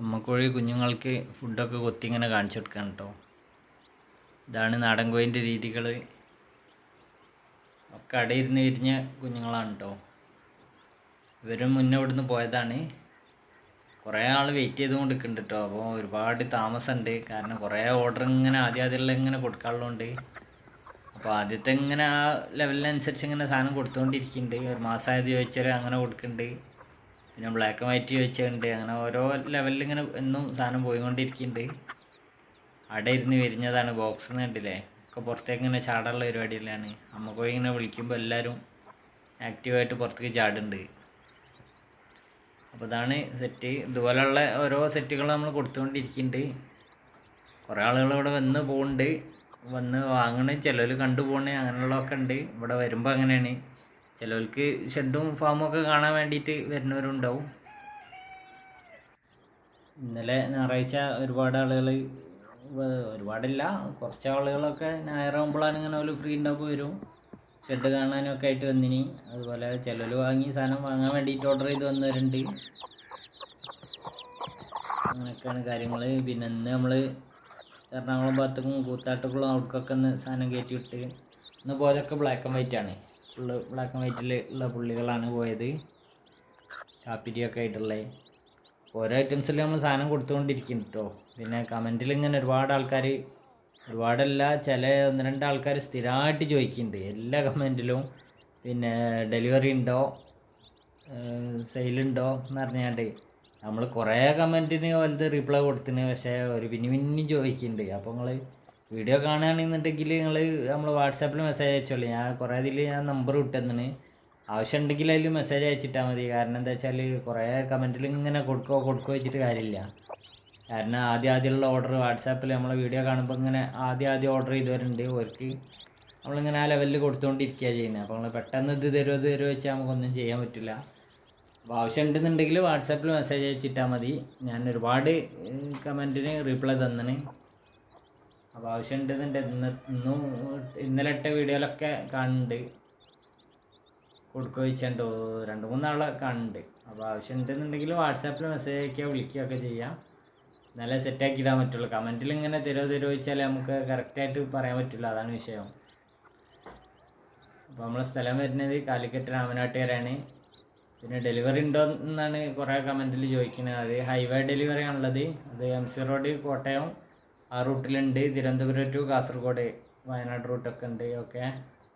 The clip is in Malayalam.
അമ്മക്കോഴി കുഞ്ഞുങ്ങൾക്ക് ഫുഡൊക്കെ കൊത്തി ഇങ്ങനെ കാണിച്ചു കൊടുക്കണം കേട്ടോ ഇതാണ് നാടൻ കോഴിന്റെ രീതികൾ ഒക്കെ അടയിരുന്ന് വിരിഞ്ഞ കുഞ്ഞുങ്ങളാണ് കേട്ടോ ഇവരും മുന്നേ ഇവിടുന്ന് പോയതാണ്. കുറേ ആൾ വെയിറ്റ് ചെയ്ത് കൊണ്ടിരിക്കുന്നുണ്ട് കേട്ടോ അപ്പോൾ ഒരുപാട് താമസമുണ്ട്. കാരണം കുറേ ഓർഡർ ഇങ്ങനെ ആദ്യം ആദ്യമുള്ള ഇങ്ങനെ കൊടുക്കാനുള്ളതുകൊണ്ട്. അപ്പോൾ ആദ്യത്തെ ഇങ്ങനെ ആ ലെവലിനനുസരിച്ച് ഇങ്ങനെ സാധനം കൊടുത്തുകൊണ്ടിരിക്കുന്നുണ്ട്. ഒരു മാസമായത് ചോദിച്ചാൽ അങ്ങനെ കൊടുക്കുന്നുണ്ട്. പിന്നെ ബ്ലാക്ക് ആൻഡ് വൈറ്റ് അങ്ങനെ ഓരോ ലെവലിൽ ഇങ്ങനെ എന്നും സാധനം പോയിക്കൊണ്ടിരിക്കുന്നുണ്ട്. അവിടെ ഇരുന്ന് വിരിഞ്ഞതാണ് ബോക്സ് എന്ന് കണ്ടില്ലേ? ഒക്കെ പുറത്തേക്ക് ഇങ്ങനെ ചാടാനുള്ള പരിപാടിയിലാണ് അമ്മ പോയി ഇങ്ങനെ വിളിക്കുമ്പോൾ എല്ലാവരും ആക്റ്റീവായിട്ട് പുറത്തേക്ക് ചാടുന്നുണ്ട്. അപ്പോൾ ഇതാണ് സെറ്റ് ഇതുപോലെയുള്ള ഓരോ സെറ്റുകൾ നമ്മൾ കൊടുത്തുകൊണ്ടിരിക്കുന്നുണ്ട്. കുറേ ആളുകൾ ഇവിടെ വന്ന് പോകുന്നുണ്ട് വന്ന് വാങ്ങണേ ചിലർ കണ്ടു പോകണേ അങ്ങനെയുള്ളതൊക്കെ ഉണ്ട്. ഇവിടെ വരുമ്പോൾ അങ്ങനെയാണ്. ചിലർക്ക് ഷെഡും ഫാമും ഒക്കെ കാണാൻ വേണ്ടിയിട്ട് വരുന്നവരുണ്ടാവും. ഇന്നലെ ഞായറാഴ്ച ഒരുപാട് ആളുകൾ ഒരുപാടില്ല കുറച്ച് ആളുകളൊക്കെ ഞായറാകുമ്പോഴാണ് ഇങ്ങനെ ഒരു ഫ്രീ ഉണ്ടാകുമ്പോൾ വരും. ഷെഡ് കാണാനൊക്കെ ആയിട്ട് വന്നിനി. അതുപോലെ ചിലർ വാങ്ങി സാധനം വാങ്ങാൻ വേണ്ടിയിട്ട് ഓർഡർ ചെയ്ത് വന്നവരുണ്ട്. അങ്ങനെയൊക്കെയാണ് കാര്യങ്ങൾ പിന്നെ ഇന്ന് നമ്മൾ എറണാകുളം ഭാഗത്തേക്കും കൂത്താട്ടക്കുളം അവിടേക്കൊക്കെ ഒന്ന് സാധനം കയറ്റി വിട്ട് ഇന്ന് പോയതൊക്കെ ബ്ലാക്ക് ആൻഡ് വൈറ്റ് ആണ്. ഫുള്ള് ബ്ലാക്ക് ആൻഡ് വൈറ്റിൽ ഉള്ള പുള്ളികളാണ് പോയത്. കാപ്പിരിയൊക്കെ ആയിട്ടുള്ളത് ഓരോ ഐറ്റംസിൽ നമ്മൾ സാധനം കൊടുത്തുകൊണ്ടിരിക്കും കേട്ടോ പിന്നെ കമന്റിൽ ഇങ്ങനെ ഒരുപാട് ആൾക്കാർ ഒരുപാടല്ല ചില ഒന്ന് രണ്ട് ആൾക്കാർ സ്ഥിരമായിട്ട് ചോദിക്കുന്നുണ്ട്. എല്ലാ കമന്റിലും പിന്നെ ഡെലിവറി ഉണ്ടോ? സെയിലുണ്ടോ എന്ന് പറഞ്ഞാണ്ട്. നമ്മൾ കുറേ കമന്റിന് വലുത് റിപ്ലൈ കൊടുത്തിന് പക്ഷേ ഒരു പിന്നെ പിന്നെയും ചോദിക്കുന്നുണ്ട്. അപ്പോൾ നിങ്ങൾ വീഡിയോ കാണുകയാണെന്നുണ്ടെങ്കിൽ നിങ്ങൾ നമ്മൾ വാട്സാപ്പിൽ മെസ്സേജ് അയച്ചോളൂ. ഞാൻ കുറേ ഇതിൽ ഞാൻ നമ്പർ വിട്ടെന്നാണ് ആവശ്യം ഉണ്ടെങ്കിൽ അതിൽ മെസ്സേജ് അയച്ചിട്ടാൽ മതി. കാരണം എന്താ വെച്ചാൽ കുറേ കമന്റിൽ ഇങ്ങനെ കൊടുക്കോ കൊടുക്കോ വെച്ചിട്ട് കാര്യമില്ല. കാരണം ആദ്യം ആദ്യമുള്ള ഓർഡർ വാട്സാപ്പിൽ നമ്മൾ വീഡിയോ കാണുമ്പോൾ ഇങ്ങനെ ആദ്യം ആദ്യം ഓർഡർ ചെയ്തവരുണ്ട്. അവർക്ക് നമ്മളിങ്ങനെ ആ ലെവലിൽ കൊടുത്തുകൊണ്ടിരിക്കുക ചെയ്യുന്നത് അപ്പോൾ നമ്മൾ പെട്ടെന്ന് ഇത് തരുമോ ഇത് തരുമോ വെച്ചാൽ നമുക്കൊന്നും ചെയ്യാൻ പറ്റില്ല. അപ്പോൾ ആവശ്യം ഉണ്ടെന്നുണ്ടെങ്കിൽ വാട്സാപ്പിൽ മെസ്സേജ് അയച്ചിട്ടാൽ മതി. ഞാൻ ഒരുപാട് കമന്റിന് റിപ്ലൈ തന്നിന് അപ്പോൾ ആവശ്യം ഉണ്ടെന്നുണ്ട് ഇന്ന് ഇന്നും ഇന്നലെ ഇട്ട വീഡിയോയിലൊക്കെ കാണുന്നുണ്ട് കൊടുക്കുക വെച്ചുണ്ടോ രണ്ട് മൂന്നാളെ കാണുന്നുണ്ട് അപ്പോൾ ആവശ്യം ഉണ്ടെന്നുണ്ടെങ്കിൽ വാട്സാപ്പിൽ മെസ്സേജ് അയക്കുക വിളിക്കുകയൊക്കെ ചെയ്യാം. നല്ല സെറ്റാക്കി ഇടാൻ പറ്റുള്ളൂ. കമന്റിൽ ഇങ്ങനെ തരുമോ തരുമോ വെച്ചാൽ നമുക്ക് കറക്റ്റായിട്ട് പറയാൻ പറ്റില്ല അതാണ് വിഷയം. അപ്പോൾ നമ്മളെ സ്ഥലം വരുന്നത് കാലിക്കറ്റ് രാമനാട്ടുകാരാണ് പിന്നെ ഡെലിവറി ഉണ്ടോ എന്നാണ് കുറേ കമന്റിൽ ചോദിക്കുന്നത് അത് ഹൈവേ ഡെലിവറി ആണുള്ളത്. അത് എം സി റോഡ് കോട്ടയം ആ റൂട്ടിലുണ്ട് തിരുവനന്തപുരം ടു കാസർഗോഡ്. വയനാട് റൂട്ടൊക്കെ ഉണ്ട്. ഓക്കെ